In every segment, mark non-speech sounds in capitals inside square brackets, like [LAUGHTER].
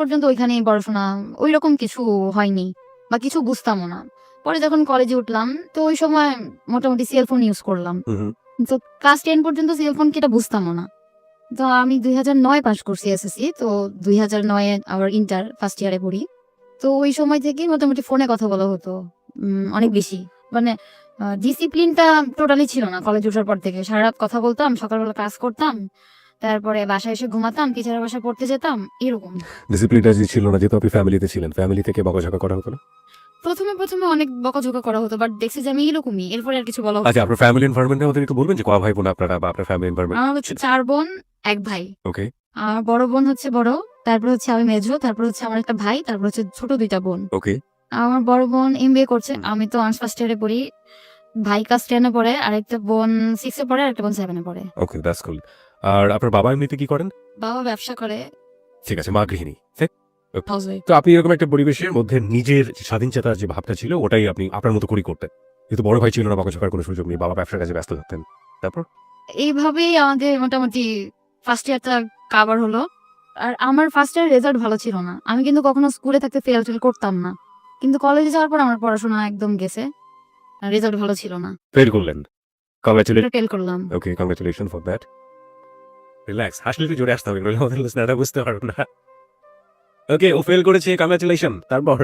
পর্যন্ত ওইখানেই পড়াশোনা ওই রকম কিছু হয়নি বা কিছু বুঝতামও না। পরে যখন কলেজে উঠলাম তো ওই সময় মোটামুটি সেলফোন ইউজ করলাম। তো ক্লাস টেন পর্যন্ত সেলফোন কি এটা বুঝতামও না। তো আমি দুই হাজার নয় পাস করছি এসএসসি তো দুই হাজার নয়ে আবার ইন্টার ফার্স্ট ইয়ারে পড়ি। তো ওই সময় থেকে মোটামুটি ফোনে কথা বলা হতো অনেক বেশি। মানে ডিসিপ্লিনটা টোটালি ছিল না। কলেজ ওঠার পর থেকে সারা রাত কথা বলতাম সকালবেলা ক্লাস করতাম তারপরে বাসায় এসে ঘুমাতাম টিচারের বাসায় পড়তে যেতাম এরকম। ডিসিপ্লিনটা যে ছিল না যেহেতু আপনি ফ্যামিলিতে ছিলেন ফ্যামিলি থেকে বকাঝকা করা হতো না? প্রথমে প্রথমে অনেক বকাঝকা করা হতো বাট দেখছি যে আমি এরকমই এরপরে আর কিছু বলা হতো আচ্ছা আপনার ফ্যামিলি এনভায়রনমেন্টে আমাদের একটু বলবেন যে কয় ভাই বোন আপনারা বা আপনার ফ্যামিলি এনভায়রনমেন্ট আমার হচ্ছে চার বোন এক ভাই। ওকে আমার বড় বোন হচ্ছে বড় তারপর হচ্ছে আমি মেজো তারপর হচ্ছে আমার একটা ভাই তারপর হচ্ছে ছোট দুইটা বোন। ওকে আমার বড় বোন এম করছে আমি তো আর্টস ফার্স্ট ইয়ারে পড়ি। ভাই ক্লাস টেনে পড়ে আর একটা বোন সিক্সে পড়ে আর একটা বোন সেভেনে পড়ে। ওকে দ্যাটস কুল আর আপনার বাবা এমনিতে কি করেন? বাবা ব্যবসা করে। ঠিক আছে মা গৃহিণী। ঠিক? তো আপনি এরকম একটা পরিবেশের মধ্যে নিজের যে স্বাধীনচেতার যে ভাবটা ছিল ওটাই আপনি আপনার মতো করেই করতেন। কিন্তু বড় ভাই ছিল না বকাঝকার কোনো সুযোগ নেই বাবা ব্যবসার কাজে ব্যস্ত থাকতেন। তারপর? এইভাবেই আমাদের মোটামুটি ফার্স্ট ইয়ারটা কাভার হলো। আর আমার ফার্স্ট ইয়ার রেজাল্ট ভালো ছিল না। আমি কিন্তু কখনো স্কুলে থাকতে ফেল টেল করতাম না। কিন্তু কলেজে যাওয়ার পর আমার পড়াশোনা একদম গেছে। রেজাল্ট ভালো ছিল না। ফেল করলেন। কংগ্রাচুলেশন ফেল করলাম। Okay congratulation for that relax হাসলে একটু জোরে আসতে হবে নইলে আমাদের লিসনাররা বুঝতে পারবে না। ওকে ও ফেল করেছে কংগ্রাচুলেশন তারপর?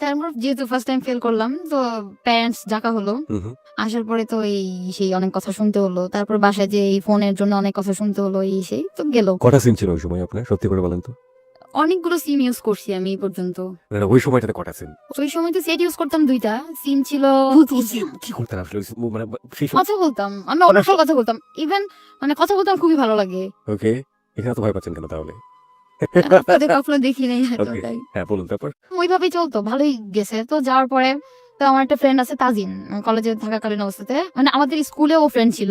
তারপর যেহেতু ফার্স্ট টাইম ফেল করলাম তো প্যারেন্টস ডাকা হলো। আসার পরে তো এই সেই অনেক কথা শুনতে হলো। তারপর বাসায় যে এই ফোনের জন্য অনেক কথা শুনতে হলো এই সেই তো গেল। কটা সিম ছিল ওই সময় আপনার সত্যি করে বলেন তো? অনেকগুলো সিম ইউজ করছি আমি এই পর্যন্ত। ওই সময়টাতে কটা সিম ওই সময় তো সেট ইউজ করতাম দুইটা। সিম ছিল কি করতেন আসলে? মানে কথা বলতাম। আমি অবশ্যই কথা বলতাম। ইভেন মানে কথা বলতে আমার খুবই ভালো লাগে। ওকে এখানে তো ভয় পাচ্ছেন কেন তাহলে? দেখি নাই। হ্যাঁ বলুন তারপর। ওইভাবেই চলতো ভালোই গেছে। তো যাওয়ার পরে তো আমার একটা ফ্রেন্ড আছে তাজিন কলেজে থাকাকালীন অবস্থাতে। মানে আমাদের স্কুলে ও ফ্রেন্ড ছিল।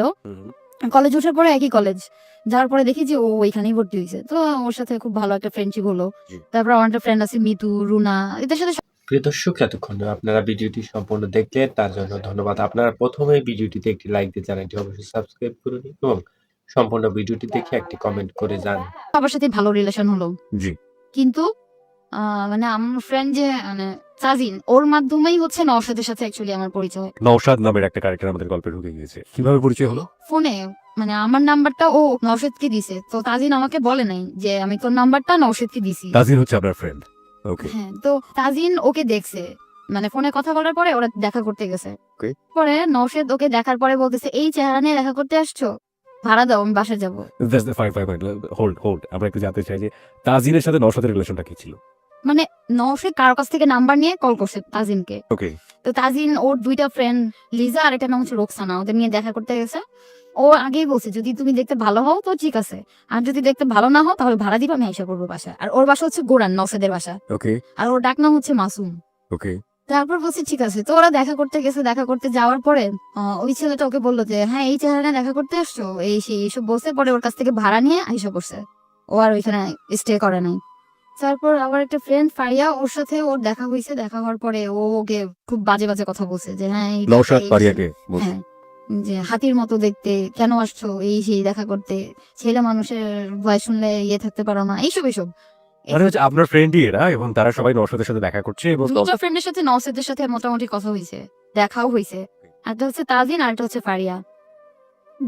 কলেজ ওঠার পরে একই কলেজ যাওয়ার পরে দেখি যে ও ওইখানেই ভর্তি হয়েছে। তো ওর সাথে খুব ভালো একটা ফ্রেন্ডশিপ হলো। তারপর আমার একটা ফ্রেন্ড আছে মিতু রুনা এদের সাথে প্রিয় দর্শক এতক্ষণ আপনারা ভিডিওটি সম্পূর্ণ দেখলেন। তার জন্য ধন্যবাদ। আপনারা প্রথমে ভিডিওটিতে একটি লাইক দিয়ে চ্যানেলটি অবশ্যই সাবস্ক্রাইব করুন এবং সম্পূর্ণ ভিডিওটি দেখে একটি কমেন্ট করে যান। সবার সাথে ভালো রিলেশন হলো। জি। কিন্তু মানে আমার ফ্রেন্ড যে মানে সাজিন ওর মাধ্যমেই হচ্ছে নওশাদের সাথে অ্যাকচুয়ালি আমার পরিচয়। নওশাদ নামের একটা ক্যারেক্টার আমাদের গল্পে ঢুকে গিয়েছে। কীভাবে পরিচয় হলো? ফোনে মানে আমার নাম্বারটা ও নওশাদকে দিছে। তো তাজিন আমাকে বলে নাই যে আমি তোর নাম্বারটা নওশাদকে দিছি। তাজিন হচ্ছে আপনার ফ্রেন্ড ওকে হ্যাঁ তো তাজিন ওকে দেখছে। মানে ফোনে কথা বলার পরে ওরা দেখা করতে গেছে। Okay. পরে নওশাদ ওকে দেখার পরে বলতেছে এই চেহারা নিয়ে দেখা করতে আসছো? ভাড়া দাও আমি বাসায় যাব। দ্যাটস দ্য হোল্ড হোল্ড আমরা একটু জানতে চাই যে তাজিনের সাথে নওশাদের রিলেশনটা কি ছিল? মানে নওশাদ কারও কাছ থেকে নাম্বার নিয়ে কল করছে তাজিনকে। ওকে তো তাজিন ওর দুইটা ফ্রেন্ড লিজা আর একটা নাম হচ্ছে রোকসানা ওদের নিয়ে দেখা করতে গেছে। ও আগেই বলছে যদি তুমি দেখতে ভালো হও তো ঠিক আছে আর যদি দেখতে ভালো না হও তাহলে ভাড়া দিবা আমি আইসা করব বাসা আর ওর বাসা হচ্ছে গোরান নওশাদের বাসা। ওকে আর ওর ডাক নাম হচ্ছে মাসুম। ওকে তারপর বলছে ঠিক আছে। তো ওরা দেখা করতে গেছে দেখা করতে যাওয়ার পরে ওই ছেলেটা ওকে বলল যে হ্যাঁ এই চেহারা দেখা করতে আসছো? এই সেই এইসব বলছে পরে ওর কাছ থেকে ভাড়া নিয়ে আইসা করছে ও আর ওইখানে স্টে করে নাই। তারপর আবার একটা ফ্রেন্ড ফারিয়া ওর সাথে ওর দেখা হয়েছে দেখা হওয়ার পরে ও ওকে খুব বাজে বাজে কথা বলছে যে হ্যাঁ এই নওশাদ পারিয়াকে বলছে। হ্যাঁ যে হাতির মতো দেখতে কেন আসছো? এই সেই দেখা করতে ছেলে মানুষের ভয় শুনলে ইয়ে থাকতে পারো না। এইসব এইসব। মানে হচ্ছে আপনার ফ্রেন্ডই এরা এবং তারা সবাই নওশাদের সাথে দেখা করছে এবং দুটো ফ্রেন্ডের সাথে নওসেদের সাথে মোটামুটি কথা হয়েছে দেখাও হয়েছে। একটা হচ্ছে তাজিন আর একটা হচ্ছে ফারিয়া।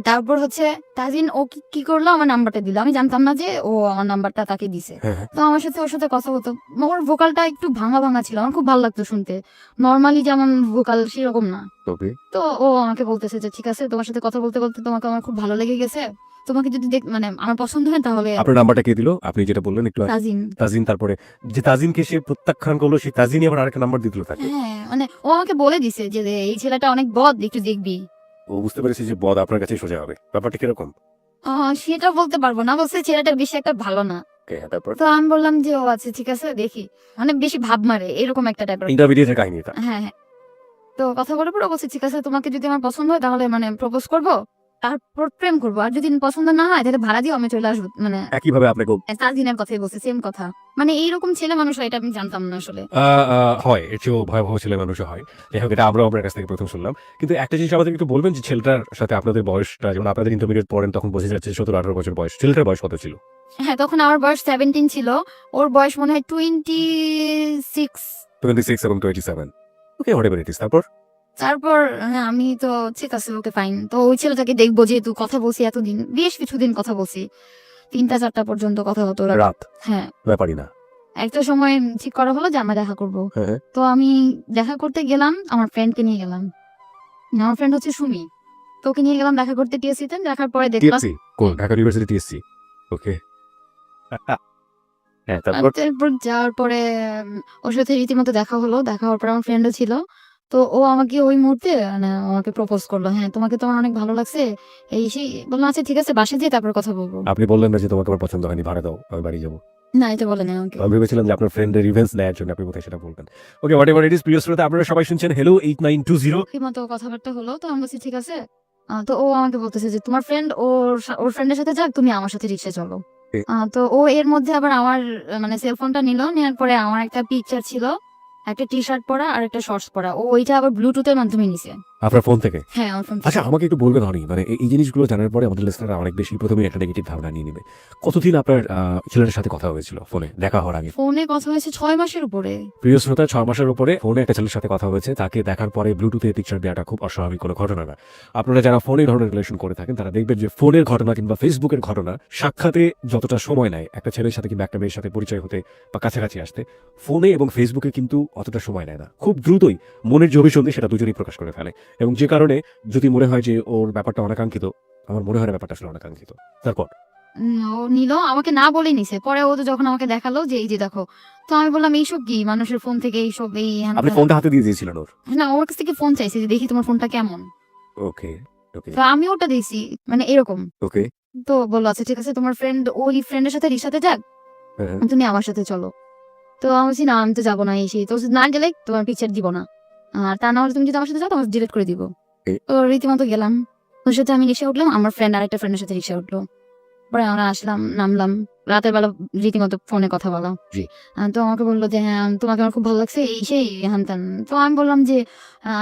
তারপর হচ্ছে তাজিন ও কি- করল? আমার নাম্বারটা দিল। আমি জানতাম না যে ও আমার নাম্বারটা তাকে দিছে। হ্যাঁ, হ্যাঁ। তো আমার সাথে ওর সাথে কথা হতো। ওর ভোকালটা একটু ভাঙা ভাঙা ছিল। আমার খুব ভালো লাগতো শুনতে। নর্মালি যেমন ভোকাল সেরকম না। তো ও আমাকে বলতেছে যে ঠিক আছে তোমার সাথে কথা বলতে বলতে তোমাকে আমার খুব ভালো লেগে গেছে। তোমাকে যদি দেখ মানে আমার পছন্দ হয় তাহলে আপনার নাম্বারটা কে দিল? আপনি যেটা বললেন একটু। তাজিন। তাজিন তারপরে যে তাজিনকে সে প্রত্যাখ্যান করল সেই তাজিনই আবার আরেকটা নাম্বার দিয়ে দিল তাকে। হ্যাঁ মানে ও আমাকে বলে দিছে যে এই ছেলেটা অনেক বদ একটু দেখবি। ও বুঝতে পেরেছে যে বদ আপনার কাছে সোজা হবে। ব্যাপারটা কীরকম? সেটা বলতে পারব না। বলছে ছেলেটা বেশি একটা ভালো না। তারপর? তো আমি বললাম যে ও আছে ঠিক আছে দেখি। মানে বেশি ভাব মারে এরকম একটা টাইপের হ্যাঁ হ্যাঁ। তো কথা বলে পরে বলছে ঠিক আছে তোমাকে যদি আমার পছন্দ হয় তাহলে মানে প্রপোজ করব। তারপর প্রেম করব। আর যদি পছন্দ না হয় তাহলে ভাড়া দিও আমি চলে আসব। মানে একইভাবে আপনাকে কথাই বলছে সেম কথা। মানে এইরকম ছেলে মানুষ হয় এটা আমি জানতাম না আসলে। হয় এর চেয়েও ভয়াবহ ছেলে মানুষও হয়। যাই হোক এটা আমরা আপনার কাছ থেকে প্রথম শুনলাম। কিন্তু একটা জিনিস আমাদের একটু বলবেন যে ছেলেটার সাথে আপনাদের বয়সটা যেমন আপনাদের ইন্টারমিডিয়েট পড়েন তখন বোঝা যাচ্ছে সতেরো আঠারো বছর বয়স। ছেলেটার বয়স কত ছিল? হ্যাঁ তখন আমার বয়স সেভেন্টিন ছিল। ওর বয়স মনে হয় টোয়েন্টি সিক্স টোয়েন্টি সিক্স এবং twenty seven okay whatever it is তারপর? তারপর হ্যাঁ, আমি তো ঠিক আছে ওকে ফাইন তো ওই ছেলেটাকে দেখব যেহেতু কথা বলছি এতদিন বেশ কিছুদিন কথা বলছি। তিনটা চারটা পর্যন্ত কথা হতো রাত- হ্যাঁ। ব্যাপারই না। একটা সময় ঠিক করা হলো যে আমরা দেখা করব। হ্যাঁ তো আমি দেখা করতে গেলাম আমার ফ্রেন্ডকে নিয়ে গেলাম। আমার ফ্রেন্ড হচ্ছে সুমি। তোকে নিয়ে গেলাম দেখা করতে টিএসসি তে দেখার পরে দেখলাম টিএসসি কোন? Dhaka university TSC okay. হ্যাঁ তারপর? যাওয়ার পরে ওর সাথে রীতিমতো দেখা হলো। দেখা হওয়ার পর আমার ফ্রেন্ডও ছিল। তো ও আমাকে ওই মুহূর্তে মানে আমাকে প্রপোজ করল। হ্যাঁ তোমাকে তোমার অনেক ভালো লাগছে। এই সেই বললাম আচ্ছা ঠিক আছে বাসা দিয়ে তারপর কথা বলব। আপনি বললেন না যে তোমাকে আমার পছন্দ হয়নি ভাড়া দাও আমি বাড়ি যাব। না এটা আমাকে। আমি ভেবেছিলাম যে আপনার ফ্রেন্ডের রিভেন্স নেওয়ার জন্য আপনি কোথায় সেটা বলবেন। ওকে হোয়াট এভার ইট ইস প্রিয় শ্রোতা আপনারা সবাই শুনছেন hello eight nine two zero মতো কথাবার্তা হলো তো আমি বলছি ঠিক আছে। তো ও আমাকে বলতেছে যে তোমার ফ্রেন্ড ওর ওর ফ্রেন্ডের সাথে যাক তুমি আমার সাথে রিক্সা চলো। তো ও এর মধ্যে আবার আমার মানে সেলফোনটা নিল নেওয়ার পরে আমার একটা পিকচার ছিল। একটা টি শার্ট পরা আর একটা শর্টস পরা। ও ওইটা আবার ব্লুটুথের মাধ্যমে নিছে। আপনার ফোন থেকে? হ্যাঁ আমার ফোন আচ্ছা আমাকে একটু বলবেন হনি মানে এই- এই জিনিসগুলো জানার পরে আমাদের লিসনাররা অনেক বেশি প্রথমে একটা নেগেটিভ ধারণা নিয়ে নেবে। কতদিন আপনার আহ, ছেলেটার সাথে কথা হয়েছিল ফোনে দেখা হওয়ার আগে? ফোনে কথা হয়েছে ছয় মাসের উপরে। প্রিয় শ্রোতা ছয় মাসের উপরে ফোনে একটা ছেলের সাথে কথা হয়েছে তাকে দেখার পরে ব্লুটুথে পিকচার দেওয়াটা খুব অস্বাভাবিক কোনো ঘটনা না। আপনারা যারা ফোনে ধরনের রিলেশন করে থাকেন তারা দেখবেন যে ফোনের ঘটনা কিংবা ফেসবুকের ঘটনা সাক্ষাতে যতটা সময় নেয় একটা ছেলের সাথে কিংবা একটা মেয়ের সাথে পরিচয় হতে বা কাছাকাছি আসতে ফোনে এবং ফেসবুকে কিন্তু অতটা সময় নেয় না। খুব দ্রুতই মনের যে অভিসন্ধি সেটা দুজনেই প্রকাশ করে ফেলে। এবং যে কারণে যদি মনে হয় যে ওর ব্যাপারটা অনাকাঙ্ক্ষিত আমার মনে হয় না ব্যাপারটা আসলে অনাকাঙ্ক্ষিত। তারপর? ও নিল আমাকে না বলে নিছে। পরে ও তো যখন আমাকে দেখাল যে এই যে দেখো তো আমি বললাম এইসব কি? মানুষের ফোন থেকে এইসব এই আপনি ফোনটা হাতে দিয়ে দিয়েছিলেন ওর? না ওর কাছ থেকে ফোন চাইছে যে দেখি তোমার ফোনটা কেমন? ওকে ওকে। তো আমি ওটা দিয়েছি মানে এরকম। ওকে। তো বলল আচ্ছা ঠিক আছে তোমার ফ্রেন্ড ওই ফ্রেন্ডের সাথে রিক্সাতে যাক? হ্যাঁ তুমি আমার সাথে চলো। তো আমি বলছি না আমি তো যাব না এসে তো না গেলে তোমার পিকচার দিব না। আর তা না হলে তুমি যদি আমার সাথে যাও তোমার ডিলিট করে দিব। তো রীতিমতো গেলাম। ওর সাথে আমি রিক্সা উঠলাম আমার ফ্রেন্ড আরেকটা ফ্রেন্ডের সাথে রিক্সা উঠল। পরে আমরা আসলাম নামলাম। রাতের বেলা রীতিমতো ফোনে কথা বলা। তো আমাকে বলল যে হ্যাঁ তোমাকে আমার খুব ভালো লাগছে এই সেই হ্যান ত্যান তো আমি বললাম যে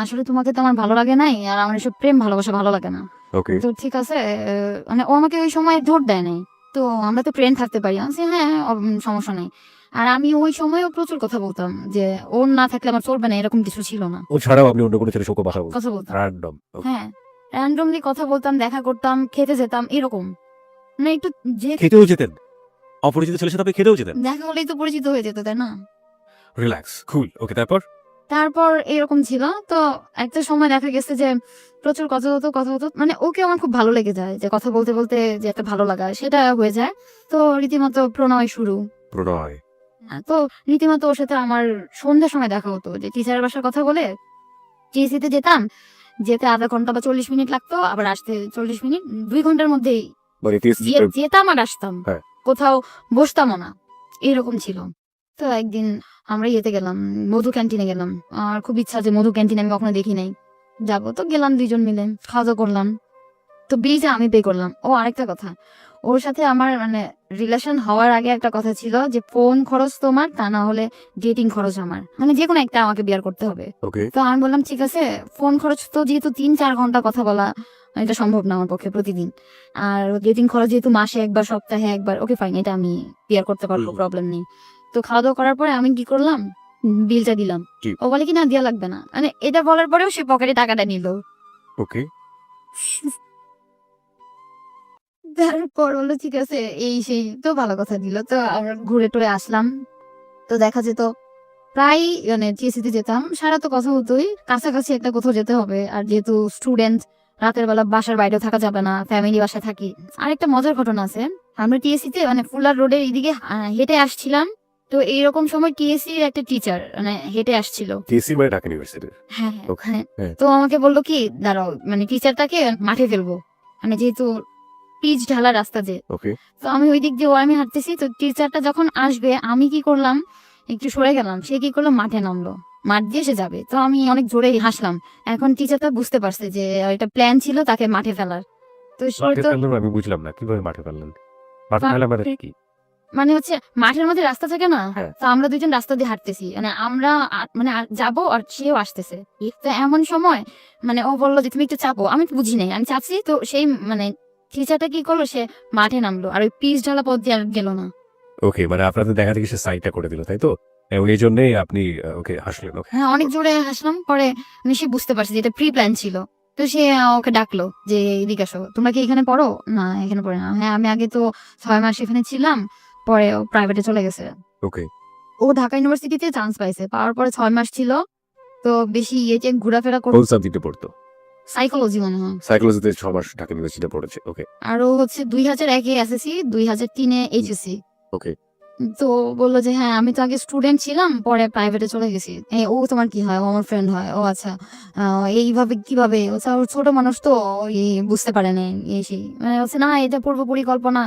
আসলে তোমাকে তো আমার ভালো লাগে নাই আর আমার এসব প্রেম ভালোবাসা ভালো লাগে না। তো ঠিক আছে মানে ও আমাকে ওই সময় জোর দেয় নাই। তো আমরা তো ফ্রেন্ড থাকতে পারি। আমি হ্যাঁ সমস্যা নেই। আর আমি ওই সময়ও প্রচুর কথা বলতাম যে ওর না থাকলে আমার চলবে না। এরকম কিছু ছিল না। ও ছাড়াও আপনি অন্য কোনো ছেলের সঙ্গে কথা বলতাম। র্যান্ডম হ্যাঁ র্যান্ডমলি কথা বলতাম দেখা করতাম খেতে যেতাম এরকম। মানে একটু যে খেতেও যেতেন? অপরিচিত ছেলের সাথে আপনি খেতেও যেতেন? দেখা হলেই তো পরিচিত হয়ে যেত তাই না? রিল্যাক্স কুল ওকে তারপর? তারপর এরকম ছিল। তো একটা সময় দেখা গেছে যে প্রচুর কথা হতো কথা হতো মানে ওকে আমার খুব ভালো লেগে যায় যে কথা বলতে বলতে যে একটা ভালো লাগা সেটা হয়ে যায়। তো রীতিমতো প্রণয় শুরু। প্রণয়। তো রীতিমতো ওর সাথে আমার সন্ধ্যার সময় দেখা হতো যে টিচারের বাসার কথা বলে টিএসিতে যেতাম যেতে আধা ঘণ্টা বা চল্লিশ মিনিট লাগতো আবার আসতে চল্লিশ মিনিট দুই ঘণ্টার মধ্যেই মানে যে- যেতাম আর আসতাম হ্যাঁ। কোথাও বসতামও না এরকম ছিল। তো একদিন আমরা ইয়েতে গেলাম মধু ক্যান্টিনে গেলাম আর খুব ইচ্ছা যে মধু ক্যান্টিনে আমি কখনো দেখি নাই। যাব তো গেলাম দুইজন মিলে খাওয়া দাওয়া করলাম। তো বিলটা আমি পে করলাম। ও আরেকটা কথা ওর সাথে আমার মানে রিলেশন হওয়ার আগে একটা কথা ছিল যে ফোন খরচ তোমার তা না হলে ডেটিং খরচ আমার। মানে যে কোনো একটা আমাকে বিয়ার করতে হবে। তো আমি বললাম ঠিক আছে ফোন খরচ তো যেহেতু তিন চার ঘণ্টা কথা বলা এটা সম্ভব না আমার পক্ষে প্রতিদিন। আর ডেটিং খরচ যেহেতু মাসে একবার সপ্তাহে একবার ওকে ফাইন এটা আমি বিয়ার করতে পারব প্রবলেম নেই। তো খাওয়া দাওয়া করার পরে আমি কি করলাম? বিলটা দিলাম। ও বলে কি না দেওয়া লাগবে না। মানে এটা বলার পরেও সে পকেটে টাকাটা নিল। ওকে [LAUGHS] তারপর ঠিক আছে এই সেই তো ভালো কথা দিল। তো আমরা ঘুরে টুরে আসলাম। তো দেখা যেত প্রায় মানে টিএসিতে যেতাম সারা তো কথা হতোই। কাছাকাছি একটা কোথাও যেতে হবে। আর যেহেতু স্টুডেন্ট রাতের বেলা বাসার বাইরে থাকা যাবে না ফ্যামিলি বাসায় থাকি। আরেকটা মজার ঘটনা আছে। আমরা টিএসিতে মানে ফুলার রোডের এইদিকে হেঁটে আসছিলাম। তো এইরকম সময় টিএসসি এর একটা টিচার মানে হেঁটে আসছিল। টিএসসি মানে ঢাকা ইউনিভার্সিটি হ্যাঁ হ্যাঁ, হ্যাঁ। হ্যাঁ। তো আমাকে বলল কি দাঁড়াও মানে টিচারটাকে মাঠে ফেলব। মানে যেহেতু পিচ ঢালা রাস্তা যে ওকে তো আমি ওই দিক দিয়ে ও আমি হাঁটতেছি তো টিচারটা যখন আসবে আমি কি করলাম? একটু সরে গেলাম সে কি করল? মাঠে নামলো। মাঠ দিয়ে সে যাবে। তো আমি অনেক জোরে হাসলাম। এখন টিচারটা বুঝতে পারছে যে এটা প্ল্যান ছিল তাকে মাঠে ফেলার। তো আমি বুঝলাম না কীভাবে মাঠে ফেললেন? মাঠে ফেলা মানে কি? মানে হচ্ছে মাঠের মধ্যে রাস্তা থাকে না? হ্যাঁ। তো আমরা দুজন রাস্তা দিয়ে হাঁটতেছি। মানে আমরা মানে যাব আর সেও আসতেছে। তো এমন সময় মানে ও বলল যে তুমি একটু চাপো। আমি বুঝি নাই। আমি চাপছি তো সেই মানে টিচারটা কি করল? সে মাঠে নামলো আর ওই পিচ ঢালা পথ দিয়ে আর গেল না। ওকে মানে আপনাদের দেখা দেখি সে সাইডটা করে দিল তাই তো? এবং এই জন্যই আপনি ওকে হাসলেন হ্যাঁ অনেক জোরে হাসলাম পরে মানে সে বুঝতে পারছে যে এটা প্রি প্ল্যান ছিল। তো সে ওকে ডাকলো যে এদিকে আসো তোমরা কি এখানে পড়ো? না এখানে পড়ে না। হ্যাঁ আমি আগে তো ছয় মাস এখানে ছিলাম পরে ও প্রাইভেটে চলে গেছে। ওকে। ও ঢাকা ইউনিভার্সিটিতে চান্স পাইছে পাওয়ার পরে ছয় মাস ছিল তো বেশি ইয়ে যে ঘোরাফেরা করতো সাবজেক্টে পড়তো। সাইকোলজি মনে হয়। সাইকোলজিতে ছ মাস ঢাকা ইউনিভার্সিটিতে পড়েছে ওকে আর হচ্ছে দুই হাজার একে এসএসসি দুই হাজার তিনে এইচএসসি ওকে তো বলল যে হ্যাঁ আমি তো আগে স্টুডেন্ট ছিলাম পরে প্রাইভেটে চলে গেছি। ও তোমার কি হয়? ও আমার ফ্রেন্ড হয়। ও আচ্ছা এইভাবে কীভাবে? ও ছোট মানুষ তো বুঝতে পারে না এই সেই। মানে হচ্ছে না এটা পূর্ব পরিকল্পনা।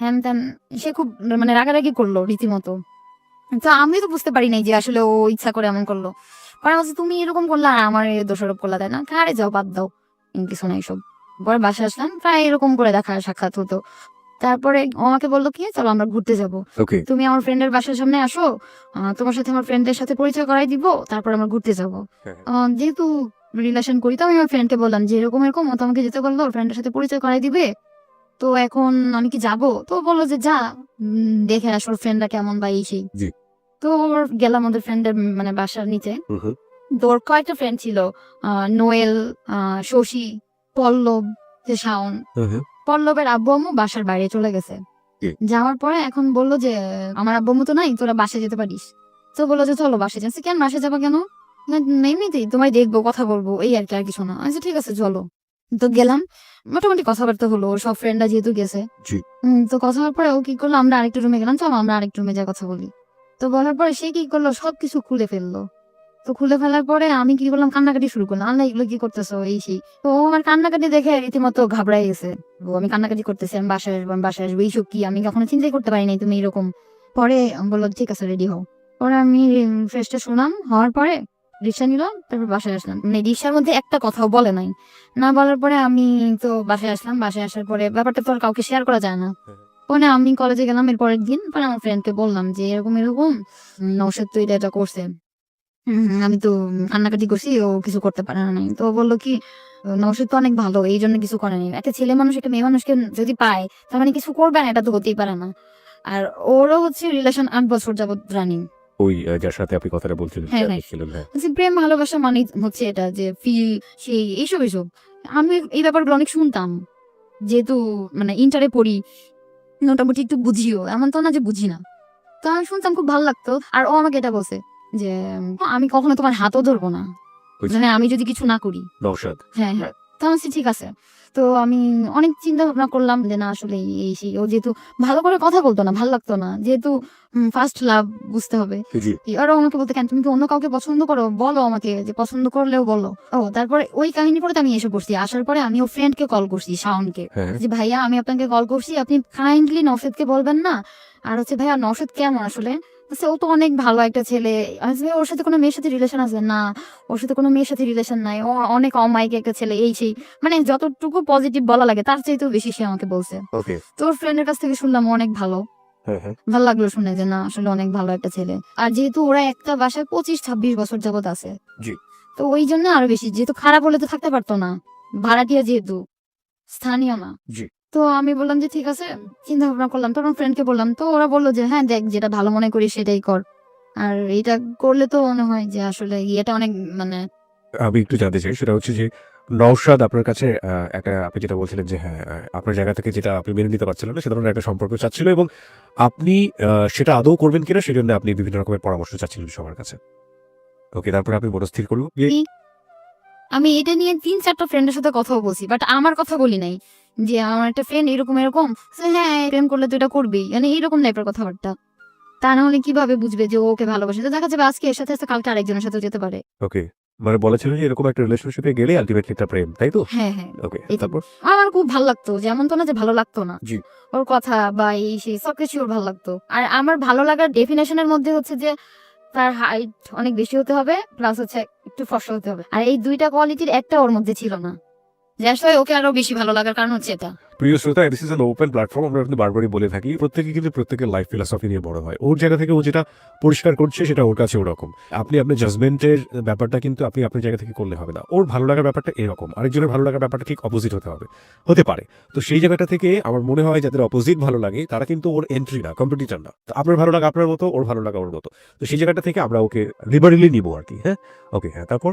হ্যান ত্যান সে খুব মানে রাগারাগি করল রীতিমতো। তো আমি তো বুঝতে পারি নাই যে আসলে ও ইচ্ছা করে এমন করল। পরে বলছে তুমি এরকম করলা আর আমার এই দোষারোপ করলা তাই না? কারে যাও বাদ দাও কিছু নাই সব। পরে বাসায় আসলাম প্রায় এরকম করে দেখা সাক্ষাৎ হতো। তারপরে আমাকে বলল কি চলো আমরা ঘুরতে যাব। তুমি আমার ফ্রেন্ডের বাসার সামনে আসো তোমার সাথে আমার ফ্রেন্ডদের সাথে পরিচয় করাই দিব তারপর আমরা ঘুরতে যাব। হ্যাঁ। যেহেতু রিলেশন করি তো আমি আমার ফ্রেন্ডকে বললাম যে এরকম এরকম তো আমাকে যেতে বলল ফ্রেন্ডের সাথে পরিচয় করাই দিবে। তো এখন আমি কি যাব? তো বলল যে যা দেখে আসো ফ্রেন্ডরা কেমন বা এই সেই। তো গেলাম ওদের ফ্রেন্ডের মানে বাসার নিচে। হুম হুম তো ওর কয়েকটা ফ্রেন্ড ছিল নোয়েল শশী পল্লব যে শাওন। পল্লবের আব্বু আম্মু বাসার বাইরে চলে গেছে। যাওয়ার পরে এখন বলল যে আমার আব্বু আম্মু তো নাই তোরা বাসায় যেতে পারিস। তো বলল যে চলো বাসে যাচ্ছি। কেন বাসে যাবা কেন? এমনিতেই তোমায় দেখব কথা বলব এই আর কি আর কিছু না। আচ্ছা ঠিক আছে চলো। তো গেলাম। মোটামুটি কথাবার্তা হলো ওর সব ফ্রেন্ডরা যেহেতু গেছে। তো কথা হওয়ার পরে ও কি করল আমরা আরেকটু রুমে গেলাম চলো আমরা আরেকটু রুমে যা কথা বলি। তো বলার পরে সে কি করল? সবকিছু খুলে ফেলল। তো খুলে ফেলার পরে আমি কি করলাম কান্নাকাটি শুরু করলাম আল্লাহ, এগুলো কি করতেছো? এই সেই। তো ও আমার কান্নাকাটি দেখে রীতিমতো ঘাবড়াই গেছে। ও আমি কান্নাকাটি করতেছি, আমি বাসায় আসব, আমি বাসায় আসব। এইসব কি? আমি কখনো চিন্তাই করতে পারি নাই তুমি এরকম। পরে বলল ঠিক আছে রেডি হও। পরে আমি ফ্রেশটা শুনলাম, হওয়ার পরে রিক্সা নিলাম, তারপর বাসায় আসলাম। মানে রিক্সার মধ্যে একটা কথাও বলে নাই। না বলার পরে আমি তো বাসায় আসলাম। বাসায় আসার পরে ব্যাপারটা তো আর কাউকে শেয়ার করা যায় না। পরে আমি কলেজে গেলাম এর পরের দিন পরে আমার ফ্রেন্ডকে বললাম যে এরকম এরকম উম, তো এটা এটা করছে। আমি তো কান্নাকাটি করছি ও কিছু করতে পারে না। তো বলল কি নৌশেদ তো অনেক ভালো এই জন্য কিছু করেনি একটা ছেলে মানুষ একটা মেয়ে মানুষকে যদি পায় তার মানে কিছু করবে না এটা তো হতেই পারে না। আর ওরও হচ্ছে রিলেশন আট বছর যাবত রানিং ওই যার সাথে আপনি কথাটা বলছিলেন হ্যাঁ, হ্যাঁ। হ্যাঁ। প্রেম ভালোবাসা মানে হচ্ছে এটা যে ফিল সেই এইসব এইসব। আমি এই ব্যাপারগুলো অনেক শুনতাম। যেহেতু মানে ইন্টারে পড়ি মোটামুটি একটু বুঝিও এমন তো না যে বুঝি না। তো আমি শুনতাম খুব ভালো লাগতো আর ও আমাকে এটা বলছে যে আমি কখনো তোমার হাতও ধরবো না। মানে আমি যদি কিছু না করি। হ্যাঁ হ্যাঁ। তো ঠিক আছে। তো আমি অনেক চিন্তা ভাবনা করলাম যে না আসলে এই- সেই ও যেহেতু ভালো করে কথা বলতো না ভালো লাগতো না যেহেতু ফার্স্ট লাভ বুঝতে হবে। আরও আমাকে বলতে কেন তুমি কি অন্য কাউকে পছন্দ করো? বলো আমাকে যে পছন্দ করলেও বলো। ও তারপরে ওই কাহিনী পরে তো আমি এসে করছি আসার পরে আমি ও ফ্রেন্ডকে কল করছি শাওনকে। হ্যাঁ। যে ভাইয়া আমি আপনাকে কল করছি আপনি কাইন্ডলি নফেদকে বলবেন না? আর হচ্ছে ভাইয়া নফেদ কেমন আসলে? বলছে, ও তো অনেক ভালো একটা ছেলে। ওর সাথে কোনো মেয়ের সাথে রিলেশন আছে না। ওর সাথে কোনো মেয়ের সাথে রিলেশন নাই। ও অনেক অমায়িক একটা ছেলে এই সেই। মানে যতটুকু পজিটিভ বলা লাগে তার চাইতেও বেশি সে আমাকে বলছে। ওকে তোর ফ্রেন্ডের কাছ থেকে শুনলাম অনেক ভালো। হ্যাঁ হ্যাঁ। ভালো লাগল শুনে যে না আসলে অনেক ভালো একটা ছেলে। আর যেহেতু ওরা একটা বাসায় পঁচিশ ছাব্বিশ বছর যাবত আছে। তো ওই জন্য আরও বেশি। যেহেতু খারাপ হলে তো থাকতে পারতো না। ভাড়াটিয়া যেহেতু স্থানীয় না। তো আমি বললাম যে ঠিক আছে চিন্তা ভাবনা করলাম। তো আমার ফ্রেন্ডকে বললাম তো ওরা বলল যে হ্যাঁ দেখ যেটা ভালো মনে করি সেটাই কর। আর এটা করলে তো মনে হয় যে আসলে এটা অনেক মানে আমি একটু জানতে চাই সেটা হচ্ছে যে নওশাদ আপনার কাছে একটা আপনি যেটা বলছিলেন যে হ্যাঁ আপনার জায়গা থেকে যেটা আপনি মেনে নিতে পারছিলেন না সে ধরনের একটা সম্পর্ক চাচ্ছিল এবং আপনি সেটা আদৌ করবেন কিনা সেজন্য আপনি বিভিন্ন রকমের পরামর্শ চাচ্ছিলেন সবার কাছে। ওকে তারপরে আপনি মনস্থির করুন। আমি এটা নিয়ে তিন চারটা ফ্রেন্ডের সাথে কথাও বলছি বাট আমার কথা বলি নাই যে আমার একটা ফ্রেন্ড এরকম এরকম হ্যাঁ প্রেম করলে তো এটা করবেই মানে এইরকম টাইপের কথাবার্তা। তা না হলে কীভাবে বুঝবে যে ওকে ভালোবাসে? তো দেখা যাবে আজকে এর সাথে সাথে কালকে আরেকজনের সাথে যেতে পারে। ওকে মানে বলেছিল যে এরকম একটা রিলেশনশিপে গেলে আলটিমেটলি একটা প্রেম তাই তো? হ্যাঁ হ্যাঁ। ওকে তারপর? আমার খুব ভালো লাগতো যেমন তো না যে ভালো লাগতো না। জি। ওর কথা বা এই সেই সবকিছু ওর ভালো লাগতো। আর আমার ভালো লাগার ডেফিনেশনের মধ্যে হচ্ছে যে তার হাইট অনেক বেশি হতে হবে প্লাস হচ্ছে একটু ফসল হতে হবে। আর এই দুইটা কোয়ালিটির একটা ওর মধ্যে ছিল না। যে আসলে ওকে আরও বেশি ভালো লাগার কারণ হচ্ছে এটা। প্রিয় শ্রোতা this is an open platform আমরা কিন্তু বারবারই বলে থাকি, প্রত্যেকে কিন্তু প্রত্যেকের লাইফ ফিলসফি নিয়ে বড় হয়। ওর জায়গা থেকে ও যেটা পরিষ্কার করছে, সেটা ওর কাছে ওরকম। আপনি আপনার জাজমেন্টের ব্যাপারটা কিন্তু আপনি আপনার জায়গা থেকে করলে হবে না। ওর ভালো লাগার ব্যাপারটা এরকম, আরেকজনের ভালো লাগার ব্যাপারটা ঠিক অপোজিট হতে হবে। হতে পারে। তো সেই জায়গাটা থেকে আমার মনে হয় যাদের অপোজিট ভালো লাগে, তারা কিন্তু ওর এন্ট্রি না কম্পিটিটর না। আপনার ভালো লাগা আপনার মতো, ওর ভালো লাগা ওর মতো। তো সেই জায়গাটা থেকে আমরা ওকে লিবারেলি নিবো আর কি হ্যাঁ? ওকে হ্যাঁ তারপর?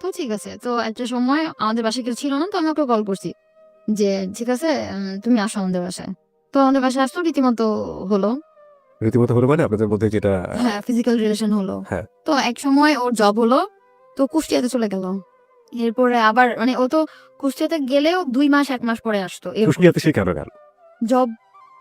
তো ঠিক আছে। তো একটা সময় আমাদের বাসায় কেউ ছিল না, তো আমি ওকে কল করছি। যে ঠিক আছে তুমি আসো আমাদের বাসায়। তো আমাদের বাসায় আসলো রীতিমতো হলো। রীতিমতো হলো মানে আপনাদের মধ্যে যেটা হ্যাঁ ফিজিক্যাল রিলেশন হলো। হ্যাঁ। তো এক সময় ওর জব হলো তো কুষ্টিয়াতে চলে গেল। এরপরে আবার মানে ও তো কুষ্টিয়াতে গেলেও দুই মাস এক মাস পরে আসতো। কুষ্টিয়াতে সে কেন গেল? জব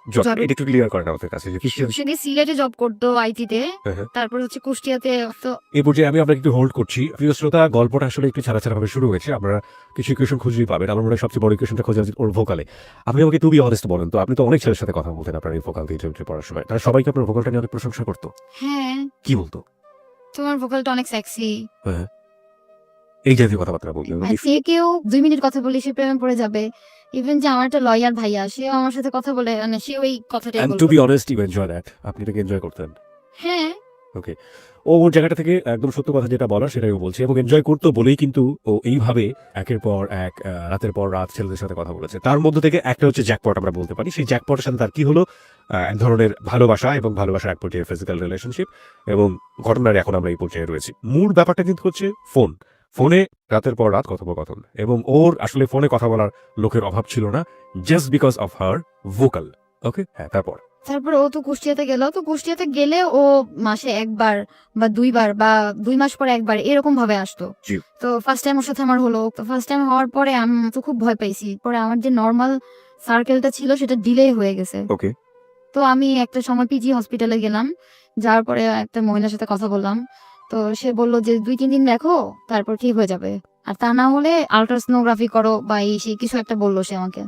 জব এটা একটু ক্লিয়ার করেন আমাদের কাছে যে সে সিলেটে জব করতো আইটিতে হ্যাঁ, হ্যাঁ। তারপর হচ্ছে কুষ্টিয়াতে তো এই পর্যায়ে আমি আপনাকে একটু হোল্ড করছি। প্রিয় শ্রোতা গল্পটা আসলে একটু ছাড়া ছাড়া ভাবে শুরু হয়েছে। আমরা কিছু ইকুয়েশন খুঁজেই পাবেন। আমার মনে হয় সবচেয়ে বড় ইকুয়েশনটা খোঁজা উচিত ওর ভোকালে আপনি আমাকে বি অনেস্ট বলেন তো আপনি তো অনেক ছেলের সাথে কথা বলতেন আপনার এই ভোকাল দিয়ে পড়ার সময়। তারা সবাইকে আপনার ভোকালটা নিয়ে অনেক প্রশংসা করতো। হ্যাঁ। কি বলতো? তোমার ভোকালটা অনেক সেক্সি এই জাতীয় কথাবার্তা বলতেন সে কেউ দুই মিনিট কথা বলে সে প্রেমে পড়ে যাবে। ইভেন যে আমার একটা লয়ার ভাইয়া সেও আমার সাথে কথা বলে মানে সে ওই কথাটাই and to be honest you enjoy that আপনি এটাকে এনজয় করতেন। হ্যাঁ। ওকে ও ওর জায়গাটা থেকে একদম সত্য কথা যেটা বলার সেটাই ও বলছে এবং এনজয় করতো বলেই কিন্তু ও এইভাবে একের পর এক রাতের পর রাত ছেলেদের সাথে কথা বলেছে। তার মধ্যে থেকে একটা হচ্ছে জ্যাকপট আমরা বলতে পারি। সেই জ্যাকপটের সাথে তার কি হলো? এক ধরনের ভালোবাসা এবং ভালোবাসার এক পর্যায়ে ফিজিক্যাল রিলেশনশিপ এবং ঘটনার এখন আমরা এই পর্যায়ে রয়েছি। মূল ব্যাপারটা কিন্তু হচ্ছে ফোন ফোনে রাতের পর রাত কথোপকথন এবং ওর আসলে ফোনে কথা বলার লোকের অভাব ছিল না just because of her vocal okay হ্যাঁ তারপর। তারপর ও তো কুষ্টিয়াতে গেল তো কুষ্টিয়াতে গেলে ও মাসে একবার বা দুইবার বা দুই মাস পরে একবার এরকম ভাবে আসতো। তো ফার্স্ট টাইম ওর সাথে আমার হলো তো ফার্স্ট টাইম হওয়ার পরে আমি তো খুব ভয় পাইছি পরে আমার যে নর্মাল সার্কেলটা ছিল সেটা ডিলে হয়ে গেছে। ওকে তো আমি একটা সময় পিজি হসপিটালে গেলাম যাওয়ার পরে একটা মহিলার সাথে কথা বললাম তো সে বলল যে দুই, তিন দিন দেখো, তারপর ঠিক হয়ে যাবে। আর তা না হলে আলট্রাসোনোগ্রাফি করো বা এই সেই কিছু একটা বলল সে আমাকে।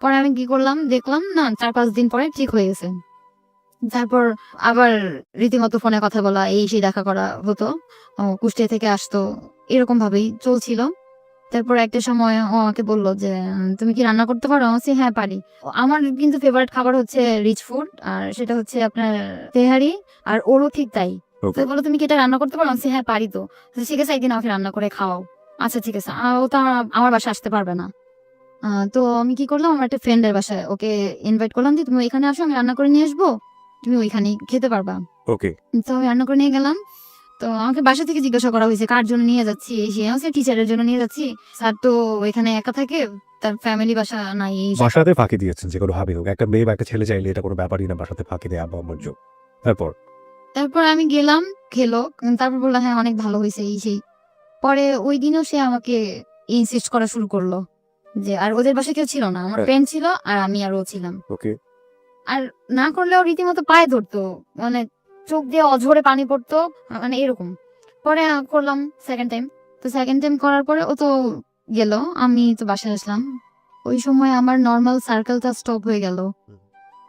পরে আমি কি করলাম, দেখলাম, না, চার, পাঁচ দিন পরে ঠিক হয়ে গেছে। তারপর আবার রীতিমতো ফোনে কথা বলা, এই সেই দেখা করা হতো। কুষ্টিয়া থেকে আসতো, এরকম ভাবেই চলছিল। তারপর একটা সময় ও আমাকে বলল যে, তুমি কি রান্না করতে পারো? আমি হ্যাঁ পারি। আমার কিন্তু ফেভারিট খাবার হচ্ছে রিচ ফুড আর সেটা হচ্ছে আপনার তেহারি, আর ওরও ঠিক তাই. তো বলো তুমি কি এটা রান্না করতে পারো? হ্যাঁ পারি তো। ঠিক আছে একদিন আমাকে রান্না করে খাওয়াও। আচ্ছা ঠিক আছে। ও তো আমার- বাসায় আসতে পারবে না। তো আমি কি করলাম আমার একটা ফ্রেন্ডের বাসায় ওকে ইনভাইট করলাম যে তুমি এখানে আসো আমি রান্না করে নিয়ে আসব। তুমি ওইখানেই খেতে পারবা। ওকে। তো আমি রান্না করে নিয়ে গেলাম। তো আমাকে বাসা থেকে জিজ্ঞাসা করা হয়েছে কার জন্য নিয়ে যাচ্ছি? সে হচ্ছে টিচারের জন্য নিয়ে যাচ্ছি। স্যার তো ওইখানে একা থাকে তার ফ্যামিলি বাসা নাই। বাসাতে ফাঁকি দিয়েছেন যে কোনো ভাবে হোক। একটা মেয়ে বা একটা ছেলে চাইলে এটা কোনো ব্যাপারই না বাসাতে ফাঁকি দেয় আব্বা আম্মার তারপর? তারপর আমি গেলাম খেলো তারপর বললাম হ্যাঁ অনেক ভালো হয়েছে এই সেই। পরে ওই দিনও সে আমাকে ইনসিস্ট করা শুরু করল যে আর ওদের বাসায় কেউ ছিল না আমার হ্যাঁ। ফ্রেন্ড ছিল আর আমি আর ও ছিলাম। ওকে। আর না করলেও রীতিমতো পায়ে ধরতো মানে চোখ দিয়ে অঝরে পানি পড়তো মানে এরকম। পরে করলাম সেকেন্ড টাইম তো সেকেন্ড টাইম করার পরে ও তো গেল আমি তো বাসায় আসলাম। ওই সময় আমার নর্মাল সার্কেলটা স্টপ হয়ে গেল।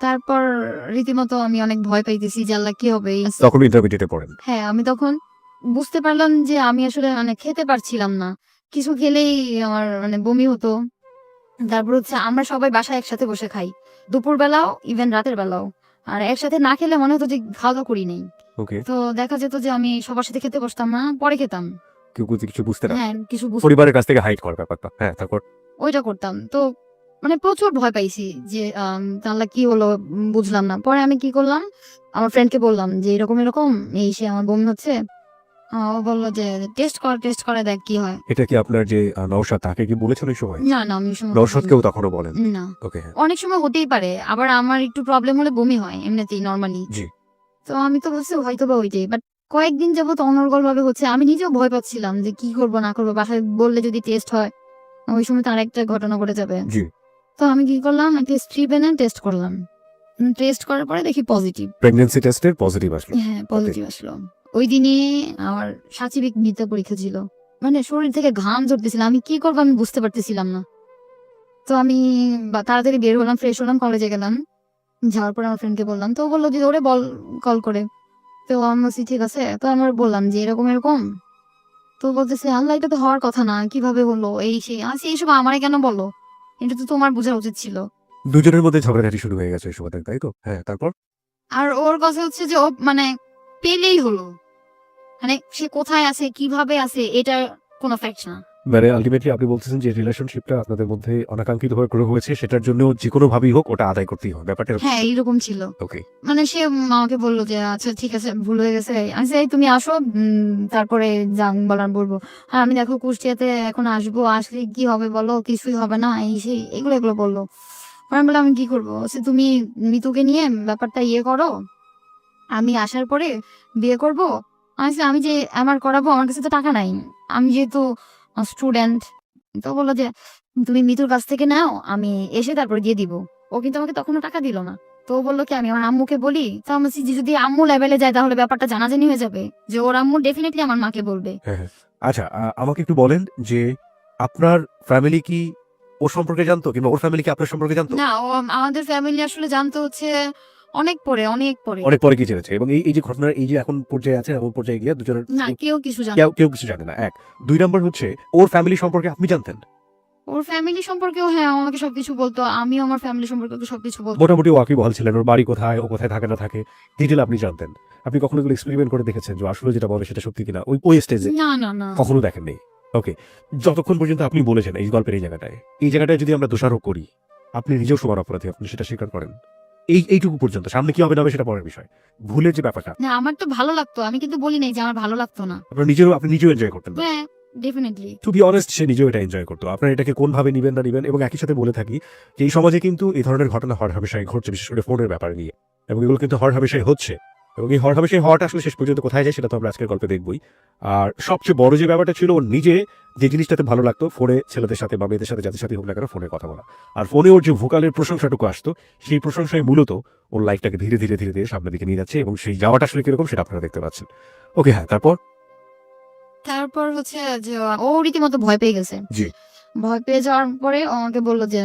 তারপর রীতিমতো আমি অনেক ভয় পাইতেছি যে আল্লাহ কি হবে তখন ইন্টারমিডিয়েটে পড়েন। হ্যাঁ আমি তখন বুঝতে পারলাম যে আমি আসলে মানে খেতে পারছিলাম না। কিছু খেলেই আমার মানে বমি হতো। তারপর হচ্ছে আমরা সবাই বাসায় একসাথে বসে খাই। দুপুর বেলাও ইভেন রাতের বেলাও। আর একসাথে না খেলে মনে হতো যে খাওয়া দাওয়া করি নেই। তো দেখা যেত যে আমি সবার সাথে খেতে বসতাম না পরে খেতাম। কিছু- বুঝতে না। হ্যাঁ কিছু পরিবারের কাছ থেকে হাইট করার ব্যাপারটা। হ্যাঁ তারপর? ওইটা করতাম। তো মানে প্রচুর ভয় পাইছি যে তাহলে কি হলো? বুঝলাম না। পরে আমি কি করলাম? আমার ফ্রেন্ডকে বললাম যে এরকম এরকম এই সে আমার বমি হচ্ছে। ও বলল যে টেস্ট কর টেস্ট করে দেখ কি হয়। এটা কি আপনার যে নওশাদ তাকে কি বলেছেন ওই সময়? না না আমি সময় নওশাদকেও তখনও বলেন? না। ওকে হ্যাঁ। অনেক সময় হতেই পারে আবার আমার একটু প্রবলেম হলে বমি হয় এমনিতেই নর্মালি জি। তো আমি তো বলছি হয়তো বা ওইটাই বাট কয়েকদিন যাবত অনর্গল ভাবে হচ্ছে আমি নিজেও ভয় পাচ্ছিলাম যে কি করব না করব বাসায় বললে যদি টেস্ট হয় ওই সময় তার একটা ঘটনা ঘটে যাবে। জি। তো আমি কি করলাম? একটা স্ট্রিপ এনে টেস্ট করলাম। টেস্ট করার পরে দেখি পজিটিভ প্রেগন্যান্সি টেস্টের পজিটিভ আসলো। হ্যাঁ পজিটিভ আসলো। ওই দিনে আমার সাচিবিক নৃত্য পরীক্ষা ছিল। মানে শরীর থেকে ঘাম ঝরতেছিল। আমি কি করব আমি বুঝতে পারতেছিলাম না। তো আমি তাড়াতাড়ি বের হলাম ফ্রেশ হলাম কলেজে গেলাম। যাওয়ার পর আমার ফ্রেন্ডকে বললাম তো বলল যে ওরে বল কল করে। তো আমি বলছি ঠিক আছে। তো আমার বললাম যে এরকম এরকম? তো বলতেছে আল্লাহ এটা তো হওয়ার কথা না। কীভাবে হলো? এই সেই আমি এইসব আমারে কেন বলো এটা তো তোমার বোঝা উচিত ছিল। দুজনের মধ্যে ঝগড়াঝাটি শুরু হয়ে গেছে এই তাই তো? হ্যাঁ তারপর? আর ওর কথা হচ্ছে যে ও মানে পেলেই হলো। মানে সে কোথায় আছে কীভাবে আছে এটা কোনো ফ্যাক্ট না। মানে আলটিমেটলি আপনি বলতেছেন যে রিলেশনশিপটা আপনাদের মধ্যে অনাকাঙ্ক্ষিত হয়ে গ্রহ হয়েছে সেটার জন্য যে কোনো ভাবেই হোক ওটা আদায় করতেই হবে। ব্যাপারটা হ্যাঁ এইরকম ছিল। ওকে মানে সে আমাকে বলল যে আচ্ছা ঠিক আছে ভুল হয়ে গেছে। আমি বলছি, তুমি আসো তারপরে যান বলার বলব। আর আমি দেখো কুষ্টিয়াতে এখন আসব আসলে কি হবে বলো কিছুই হবে না এই সেই এগুলো এগুলো বলল। আমি বললাম আমি কি করব? সে তুমি মিতুকে নিয়ে ব্যাপারটা ইয়ে করো আমি আসার পরে বিয়ে করব। আমি আমি যে আমার করাবো আমার কাছে তো টাকা নাই। আমি যেহেতু স্টুডেন্ট তো বলল যে তুমি মিতুর কাছ থেকে নাও আমি এসে তারপর দিয়ে দিব। ও কিন্তু আমাকে তখনও টাকা দিল না। তো বলল কি আমি আমার আম্মুকে বলি। তো আমি বলছি, যে যদি আম্মু লেভেলে যায় তাহলে ব্যাপারটা জানাজানি হয়ে যাবে যে ওর আম্মু ডেফিনেটলি আমার মাকে বলবে। হ্যাঁ হ্যাঁ। আচ্ছা আমাকে একটু বলেন যে আপনার ফ্যামিলি কি ওর সম্পর্কে জানতো? কিংবা ওর ফ্যামিলি কি আপনার সম্পর্কে জানতো? না ও আমাদের ফ্যামিলি আসলে জানতো হচ্ছে অনেক পরে অনেক পরে। অনেক পরে কি জেনেছে। এবং এই যে ঘটনার এই যে এখন পর্যায়ে আছে এমন পর্যায়ে গিয়ে দুজনের না কেউ কিছু জানে কেউ কিছু জানে না। এক। দুই নম্বর হচ্ছে ওর ফ্যামিলি সম্পর্কে আপনি জানতেন? ওর ফ্যামিলি সম্পর্কেও হ্যাঁ আমাকে সবকিছু বলতো। আমিও আমার ফ্যামিলি সম্পর্কে সবকিছু বলতো মোটামুটি ওয়াকি বহাল ছিলেন। ওর বাড়ি কোথায় ও কোথায় থাকে না থাকে ডিটেল আপনি জানতেন। আপনি কখনো এগুলো এক্সপেরিমেন্ট করে দেখেছেন যে আসলে যেটা বলে সেটা সত্যি কিনা? ওই ওই স্টেজে না না না। কখনো দেখেননি? ওকে যতক্ষণ পর্যন্ত আপনি বলেছেন এই গল্পের এই জায়গাটায় এই জায়গাটায় যদি আমরা দোষারোপ করি আপনি নিজেও সমান অপরাধী আপনি সেটা স্বীকার করেন। এই এইটুকু পর্যন্ত। সামনে কি হবে না হবে সেটা পরের বিষয়। ভুলের যে ব্যাপারটা। না আমার তো ভালো লাগতো। আমি কিন্তু বলি নাই যে আমার ভালো লাগতো না। আপনার নিজেও আপনি নিজেও এনজয় করতেন হ্যাঁ ডেফিনেটলি টু বি অনেস্ট সে নিজেও এটা এনজয় করতো। আপনার এটাকে কোনভাবে নিবেন না নিবেন এবং একই সাথে বলে থাকি যে এই সমাজে কিন্তু এই ধরনের ঘটনা হর হামেশাই ঘটছে বিশেষ করে ফোনের ব্যাপার নিয়ে। এবং এগুলো কিন্তু হর হামেশাই হচ্ছে। এবং এই হর হামেশাই হওয়াটা আসলে শেষ পর্যন্ত কোথায় যায় সেটা তো আমরা আজকের গল্পে দেখবই। আর সবচেয়ে বড় যে ব্যাপারটা ছিল ওর নিজে যে জিনিসটাতে ভালো লাগতো ফোনে ছেলেদের সাথে বা মেয়েদের সাথে যাদের সাথে হোক না কেন ফোনে কথা বলা। আর ফোনে ওর যে ভোকালের প্রশংসাটুকু আসতো সেই প্রশংসায় মূলত ওর লাইফটাকে ধীরে ধীরে ধীরে ধীরে সামনের দিকে নিয়ে যাচ্ছে এবং সেই যাওয়াটা আসলে কীরকম সেটা আপনারা দেখতে পাচ্ছেন। ওকে হ্যাঁ তারপর? তারপর হচ্ছে যে ও রীতিমতো ভয় পেয়ে গেছে। জি। ভয় পেয়ে যাওয়ার পরে আমাকে বলল যে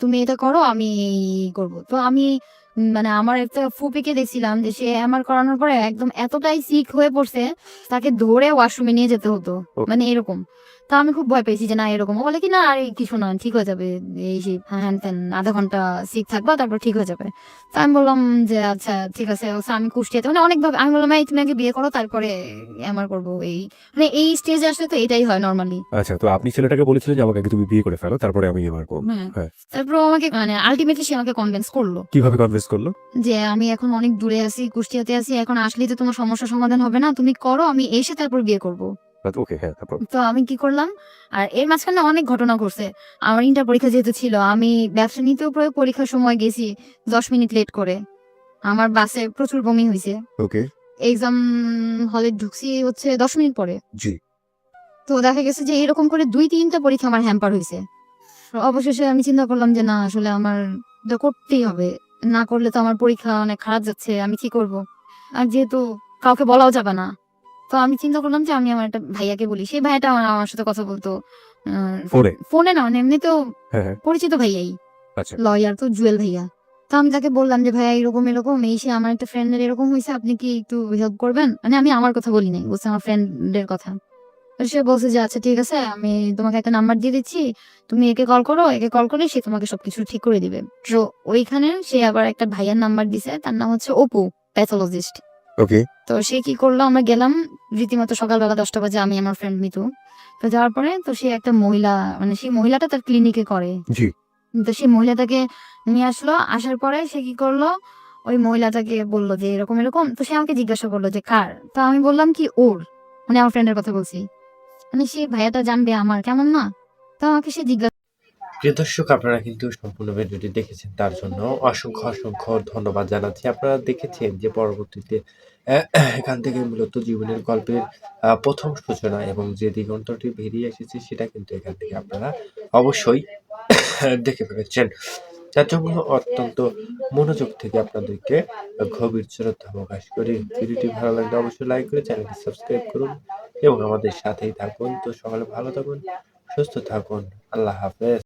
তুমি এটা করো আমি করব। তো আমি মানে আমার একটা ফুপিকে দেখছিলাম যে সে আমার করানোর পরে একদম এতটাই সিক হয়ে পড়ছে তাকে ধরে ওয়াশরুমে নিয়ে যেতে হতো। মানে এরকম। তা আমি খুব ভয় পেয়েছি যে না এরকম বলে কি না আরে কিছু না ঠিক হয়ে যাবে। এই যে হ্যান ত্যান আধা ঘণ্টা সিক থাকবা তারপর ঠিক হয়ে যাবে। তা আমি বললাম যে আচ্ছা ঠিক আছে আমি কুষ্টিয়াতে মানে অনেকভাবে আমি বললাম এই তুমি আগে বিয়ে করো তারপরে আমার করব এই। মানে এই স্টেজে আসলে তো এটাই হয় নর্মালি আচ্ছা তো আপনি ছেলেটাকে বলেছিলেন যে আমাকে আগে তুমি বিয়ে করে ফেলো তারপরে আমি এবার করব। হ্যাঁ। তারপর আমাকে মানে আলটিমেটলি সে আমাকে কনভিন্স করল। কীভাবে কনভিন্স করল? যে আমি এখন অনেক দূরে আছি কুষ্টিয়াতে আছি এখন আসলেই তো তোমার সমস্যা সমাধান হবে না তুমি করো আমি এসে তারপর বিয়ে করব। ওকে হ্যাঁ তারপর। তো আমি কি করলাম? আর এর মাঝখানে অনেক ঘটনা ঘটছে। আমার ইন্টার পরীক্ষা যেহেতু ছিল আমি ব্যবসা নিতেও প্রায় পরীক্ষার সময় গেছি দশ মিনিট লেট করে। আমার বাসে প্রচুর বমি হয়েছে ওকে এক্সাম হলে ঢুকছি হচ্ছে দশ মিনিট পরে। জি। তো দেখা গেছে যে এরকম করে দুই তিনটা পরীক্ষা আমার হ্যাম্পার হয়েছে অবশেষে আমি চিন্তা করলাম যে না আসলে আমার এটা করতেই হবে। না করলে তো আমার পরীক্ষা অনেক খারাপ যাচ্ছে আমি কি করব? আর যেহেতু কাউকে বলাও যাবে না। তো আমি চিন্তা করলাম যে আমি আমার একটা ভাইয়াকে বলি। সেই ভাইয়াটা আমার আমার সাথে কথা বলতো। ফোনে? ফোনে না মানে এমনিতেও হ্যাঁ হ্যাঁ। পরিচিত ভাইয়াই। আচ্ছা। লয়ার তো জুয়েল ভাইয়া। তো আমি তাকে বললাম যে ভাইয়া এরকম এরকম এই সে আমার একটা ফ্রেন্ডের এরকম হয়েছে আপনি কি একটু হেল্প করবেন? মানে আমি আমার কথা বলি নাই বলছে আমার ফ্রেন্ডের কথা। সে বলছে যে আচ্ছা ঠিক আছে আমি তোমাকে একটা নাম্বার দিয়ে দিচ্ছি তুমি একে কল করো একে কল করে সে তোমাকে সবকিছু ঠিক করে দিবে। তো ওইখানে সে আবার একটা ভাইয়ার নাম্বার দিছে তার নাম হচ্ছে অপু প্যাথোলজিস্ট ওকে তো সে কি করল? আমরা গেলাম রীতিমতো সকালবেলা দশটা বাজে আমি আমার ফ্রেন্ড মিতু। তো যাওয়ার পরে তো সে একটা মহিলা মানে সেই মহিলাটা তার ক্লিনিকে করে। জি। তো সেই মহিলাটাকে নিয়ে আসলো আসার পরে সে কি করল? ওই মহিলাটাকে বলল যে এরকম এরকম। তো সে আমাকে জিজ্ঞাসা করল যে কার? তো আমি বললাম কি ওর? মানে আমার ফ্রেন্ডের কথা বলছি। মানে সে ভাইয়াটা জানবে আমার কেমন না? তো আমাকে সে জিজ্ঞাসা প্রিয় দর্শক আপনারা কিন্তু সম্পূর্ণ ভিডিওটি দেখেছেন তার জন্য অসংখ্য অসংখ্য ধন্যবাদ জানাচ্ছি। আপনারা দেখেছেন যে পরবর্তীতে এখান থেকে মূলত জীবনের গল্পের প্রথম সূচনা এবং যে দিগন্তটি বেরিয়ে এসেছে সেটা কিন্তু এখান থেকে আপনারা অবশ্যই দেখে ফেলেছেন। যার জন্য অত্যন্ত মনোযোগ থেকে আপনাদেরকে গভীর শ্রদ্ধা প্রকাশ করি। ভিডিওটি ভালো লাগলে অবশ্যই লাইক করে চ্যানেলটি সাবস্ক্রাইব করুন এবং আমাদের সাথেই থাকুন। তো সকালে ভালো থাকুন, সুস্থ থাকুন। আল্লাহ হাফেজ।